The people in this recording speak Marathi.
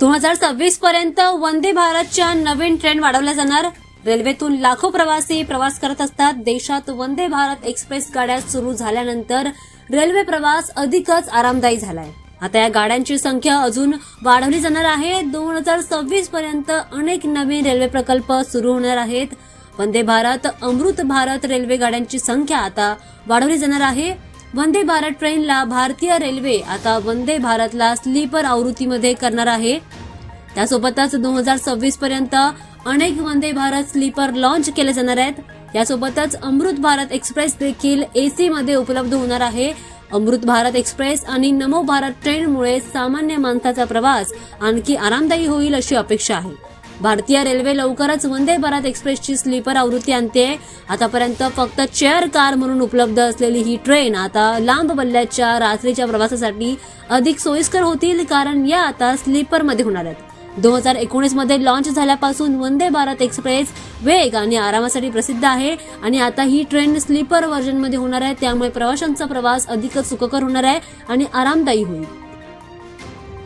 दोन हजार सव्वीस पर्यंत वंदे भारतच्या नवीन ट्रेन वाढवल्या जाणार. रेल्वेतून लाखो प्रवासी प्रवास करत असतात. देशात वंदे भारत एक्सप्रेस गाड्या सुरू झाल्यानंतर रेल्वे प्रवास अधिकच आरामदायी झालाय. आता या गाड्यांची संख्या अजून वाढवली जाणार आहे. दोन हजार सव्वीस पर्यंत अनेक नवीन रेल्वे प्रकल्प सुरू होणार आहेत. वंदे भारत अमृत भारत रेल्वे गाड्यांची संख्या आता वाढवली जाणार आहे. वंदे भारत ट्रेनला भारतीय रेल्वे आता वंदे भारतला स्लीपर आवृत्तीमध्ये करणार आहे. त्यासोबतच दोन हजार सव्वीस पर्यंत अनेक वंदे भारत स्लीपर लॉन्च केले जाणार आहेत. यासोबतच अमृत भारत एक्सप्रेस देखील एसी मध्ये उपलब्ध होणार आहे. अमृत भारत एक्सप्रेस आणि नमो भारत ट्रेनमुळे सामान्य माणसाचा प्रवास आणखी आरामदायी होईल अशी अपेक्षा आहे. भारतीय रेल्वे लवकरच वंदे भारत एक्सप्रेसची स्लीपर आवृत्ती आणते. आतापर्यंत फक्त चेअर कार म्हणून उपलब्ध असलेली ही ट्रेन आता लांब पल्ल्याच्या रात्रीच्या प्रवासासाठी अधिक सोयीस्कर होतील कारण या आता स्लीपरमध्ये होणार आहेत. दोन हजार एकोणीसमध्ये लॉन्च झाल्यापासून वंदे भारत एक्सप्रेस वेग आणि आरामासाठी प्रसिद्ध आहे आणि आता ही ट्रेन स्लीपर व्हर्जनमध्ये होणार आहे. त्यामुळे प्रवाशांचा प्रवास अधिकच सुखकर होणार आहे आणि आरामदायी होईल.